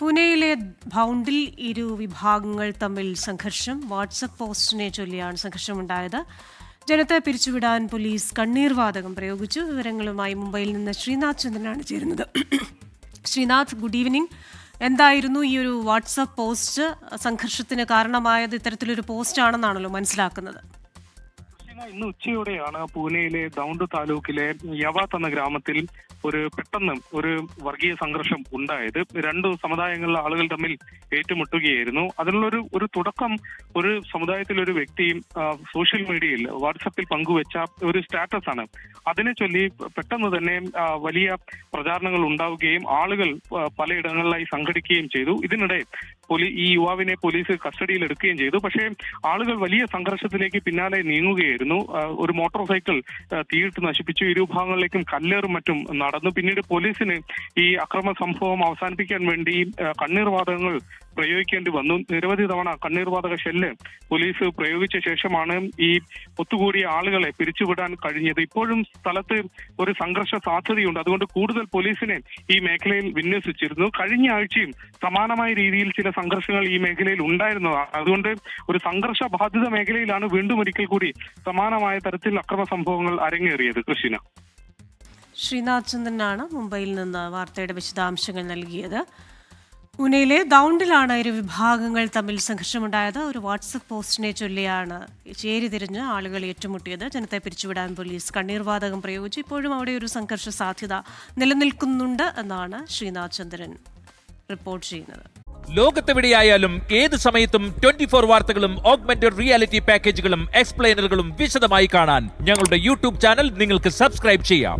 പൂനെയിലെ ഭൗണ്ടിൽ ഇരു വിഭാഗങ്ങൾ തമ്മിൽ സംഘർഷം. വാട്സപ്പ് പോസ്റ്റിനെ ചൊല്ലിയാണ് സംഘർഷമുണ്ടായത്. ജനത്തെ പിരിച്ചുവിടാൻ പോലീസ് കണ്ണീർവാതകം പ്രയോഗിച്ചു. വിവരങ്ങളുമായി മുംബൈയിൽ നിന്ന് ശ്രീനാഥ് ചന്ദ്രനാണ് ചേരുന്നത്. ശ്രീനാഥ് ഗുഡ് ഈവനിങ് എന്തായിരുന്നു ഈ ഒരു വാട്സപ്പ് പോസ്റ്റ്? സംഘർഷത്തിന് കാരണമായത് ഇത്തരത്തിലൊരു പോസ്റ്റ് ആണെന്നാണല്ലോ മനസ്സിലാക്കുന്നത്. ഇന്ന് ഉച്ചയോടെയാണ് പൂനെയിലെ ദൗണ്ട് താലൂക്കിലെ യവാത്ത് എന്ന ഗ്രാമത്തിൽ ഒരു പെട്ടെന്ന് ഒരു വർഗീയ സംഘർഷം ഉണ്ടായത്. രണ്ടു സമുദായങ്ങളിലെ ആളുകൾ തമ്മിൽ ഏറ്റുമുട്ടുകയായിരുന്നു. അതിനുള്ളൊരു ഒരു തുടക്കം ഒരു സമുദായത്തിലെ ഒരു വ്യക്തി സോഷ്യൽ മീഡിയയിൽ വാട്സപ്പിൽ പങ്കുവെച്ച ഒരു സ്റ്റാറ്റസ് ആണ്. അതിനെ ചൊല്ലി പെട്ടെന്ന് തന്നെ വലിയ പ്രചാരണങ്ങൾ ഉണ്ടാവുകയും ആളുകൾ പലയിടങ്ങളിലായി സംഘടിക്കുകയും ചെയ്തു. ഇതിനിടെ പോലീ ഈ യുവാവിനെ പോലീസ് കസ്റ്റഡിയിൽ എടുക്കുകയും ചെയ്തു. പക്ഷേ ആളുകൾ വലിയ സംഘർഷത്തിലേക്ക് പിന്നാലെ നീങ്ങുകയായിരുന്നു. ആ, ഒരു മോട്ടോർ സൈക്കിൾ തീയിട്ട് നശിപ്പിച്ചു ഇരുഭാഗങ്ങളിലേക്കും കല്ലേറും മറ്റും നടന്നു. പിന്നീട് പോലീസിന് ഈ അക്രമ സംഭവം അവസാനിപ്പിക്കാൻ വേണ്ടി കണ്ണീർ വാതകങ്ങൾ പ്രയോഗിക്കേണ്ടി വന്നു. നിരവധി തവണ കണ്ണീർവാതക ഷെല്ല് പോലീസ് പ്രയോഗിച്ച ശേഷമാണ് ഈ ഒത്തുകൂടിയ ആളുകളെ പിരിച്ചുവിടാൻ കഴിഞ്ഞത്. ഇപ്പോഴും സ്ഥലത്ത് ഒരു സംഘർഷ സാധ്യതയുണ്ട്. അതുകൊണ്ട് കൂടുതൽ പോലീസിനെ ഈ മേഖലയിൽ വിന്യസിച്ചിരുന്നു. കഴിഞ്ഞ ആഴ്ചയും സമാനമായ രീതിയിൽ ചില സംഘർഷങ്ങൾ ഈ മേഖലയിൽ ഉണ്ടായിരുന്നതാണ്. അതുകൊണ്ട് ഒരു സംഘർഷ ബാധിത മേഖലയിലാണ് വീണ്ടും ഒരിക്കൽ കൂടി സമാനമായ തരത്തിൽ അക്രമ സംഭവങ്ങൾ അരങ്ങേറിയത്. കൃഷിന. ശ്രീനാഥ് ചന്ദ്രനാണ് മുംബൈയിൽ നിന്ന് വാർത്തയുടെ വിശദാംശങ്ങൾ നൽകിയത്. പൂനെയിലെ ദൗണ്ടിലാണ് ഇരു വിഭാഗങ്ങൾ തമ്മിൽ സംഘർഷമുണ്ടായത്. ഒരു വാട്സപ്പ് പോസ്റ്റിനെ ചൊല്ലിയാണ് ചേരി തിരിഞ്ഞ് ആളുകൾ ഏറ്റുമുട്ടിയത്. ജനത്തെ പിരിച്ചുവിടാൻ പോലീസ് കണ്ണീർവാതകം പ്രയോഗിച്ചു. ഇപ്പോഴും അവിടെ ഒരു സംഘർഷ സാധ്യത നിലനിൽക്കുന്നുണ്ട് എന്നാണ് ശ്രീനാഥ് ചന്ദ്രൻ റിപ്പോർട്ട് ചെയ്യുന്നത്. ലോകത്തെവിടെയായാലും ഏത് സമയത്തും ട്വന്റി ഫോർ വാർത്തകളും ഓഗ്മെന്റഡ് റിയാലിറ്റി പാക്കേജുകളും എക്സ്പ്ലെയിനറുകളും വിശദമായി കാണാൻ ഞങ്ങളുടെ യൂട്യൂബ് ചാനൽ നിങ്ങൾക്ക് സബ്സ്ക്രൈബ് ചെയ്യാം.